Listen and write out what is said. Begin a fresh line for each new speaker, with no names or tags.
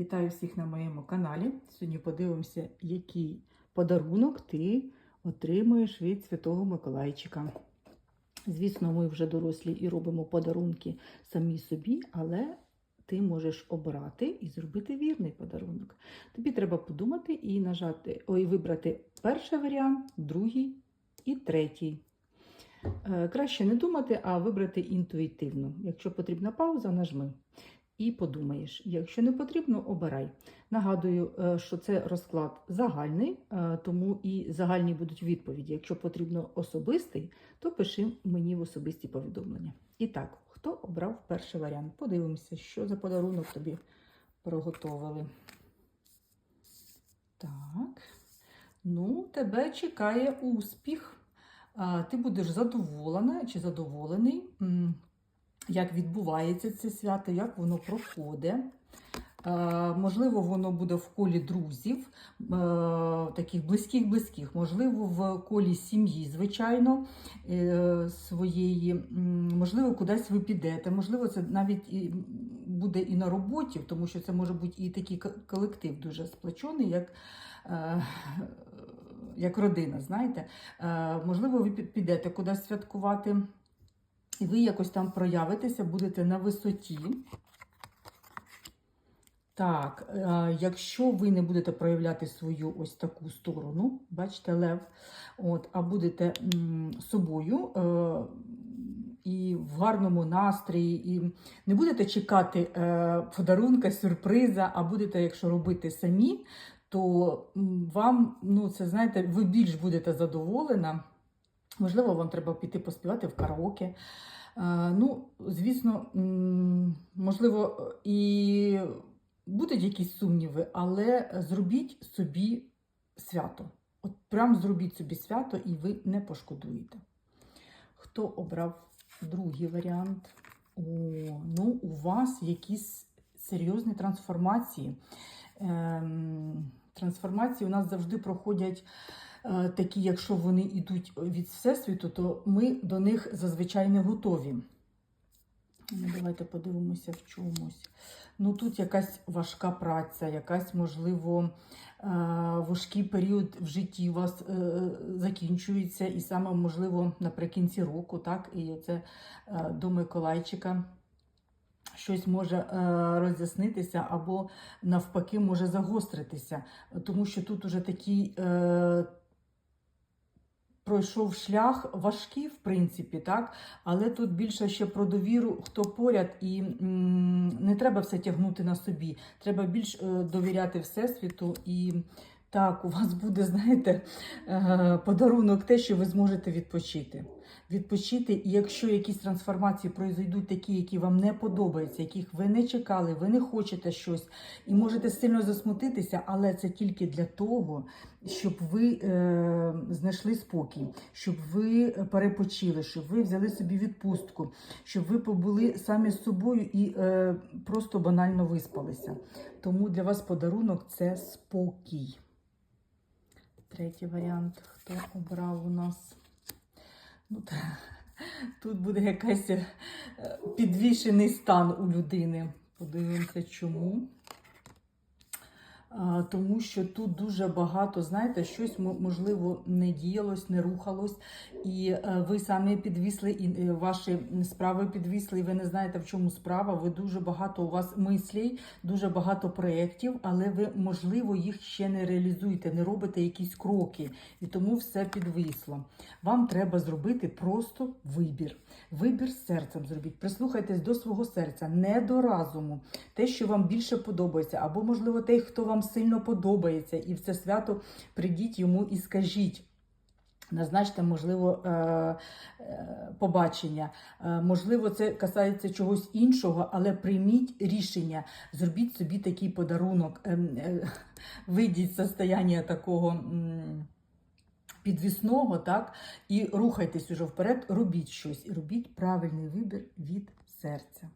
Вітаю всіх на моєму каналі. Сьогодні подивимося, який подарунок ти отримуєш від Святого Миколайчика. Звісно, ми вже дорослі і робимо подарунки самі собі, але ти можеш обрати і зробити вірний подарунок. Тобі треба подумати і нажати, ой, вибрати перший варіант, другий і третій. Е, Краще не думати, а вибрати інтуїтивно. Якщо потрібна пауза, нажми і подумаєш. Якщо не потрібно, обирай. Нагадую, е, що це розклад загальний, е, тому і загальні будуть відповіді. Якщо потрібно особистий, то пиши мені в особисті повідомлення. І так, хто обрав перший варіант? Подивимося, що за подарунок тобі приготовили. Так. Ну, тебе чекає успіх. Ти будеш задоволена чи задоволений, як відбувається це свято, як воно проходить. Е, Можливо, воно буде в колі друзів, е, таких близьких-близьких, можливо, в колі сім'ї, звичайно, е, своєї, можливо, кудись ви підете, можливо, це навіть буде і на роботі, тому що це може бути і такий колектив дуже сплочений, як, як родина, знаєте. Можливо, ви підете кудись святкувати, і ви якось там проявитеся, будете на висоті. Так, е, якщо ви не будете проявляти свою ось таку сторону, бачите, лев, от, а будете собою е, і в гарному настрої, і не будете чекати е, подарунка, сюрприза, а будете, якщо робити самі, то вам, ну, це знаєте, ви більш будете задоволена. Можливо, вам треба піти поспівати в караоке. Е, Ну, звісно, можливо, і будуть якісь сумніви, але зробіть собі свято. От прям зробіть собі свято, і ви не пошкодуєте. Хто обрав другий варіант? О, ну, у вас якісь серйозні трансформації. Ем, трансформації у нас завжди проходять такі, якщо вони йдуть від Всесвіту, то ми до них зазвичай не готові. Ну, Давайте подивимося в чомусь. Ну, тут якась важка праця, якась, можливо, е, важкий період в житті у вас е, закінчується, і саме, можливо, наприкінці року, так, і це е, до Миколайчика щось може е, роз'яснитися або навпаки може загостритися, тому що тут уже такий е, пройшов шлях важкий, в принципі, так, але тут більше ще про довіру, хто поряд, і не треба все тягнути на собі. Треба більш е, довіряти Всесвіту і. Так, у вас буде, знаєте, е, подарунок те, що ви зможете відпочити. Відпочити, і якщо якісь трансформації пройдуть такі, які вам не подобаються, яких ви не чекали, ви не хочете щось, і можете сильно засмутитися, але це тільки для того, щоб ви е, знайшли спокій, щоб ви перепочили, щоб ви взяли собі відпустку, щоб ви побули самі з собою і е, просто банально виспалися. Тому для вас подарунок це спокій. Третій варіант, хто обрав у нас? Ну, та, тут буде якийсь е, підвішений стан у людини. Подивимося, чому. Тому що тут дуже багато, знаєте, щось можливо не діялось, не рухалось, і е, ви самі підвісли, і е, ваші справи підвісли, і ви не знаєте, в чому справа. Ви дуже багато у вас мислей, дуже багато проєктів, але ви, можливо, їх ще не реалізуєте, не робите якісь кроки, і тому все підвисло. Вам треба зробити просто вибір. Вибір серцем зробіть. Прислухайтесь до свого серця, не до разуму. Те, що вам більше подобається, або, можливо, той, хто вам сильно подобається, і в це свято прийдіть йому і скажіть. Назначте, можливо, е, е, побачення. Е, Можливо, це касається чогось іншого, але прийміть рішення, зробіть собі такий подарунок, вийдіть з состояння такого. Підвісного, так, і рухайтесь уже вперед, робіть щось, і робіть правильний вибір від серця.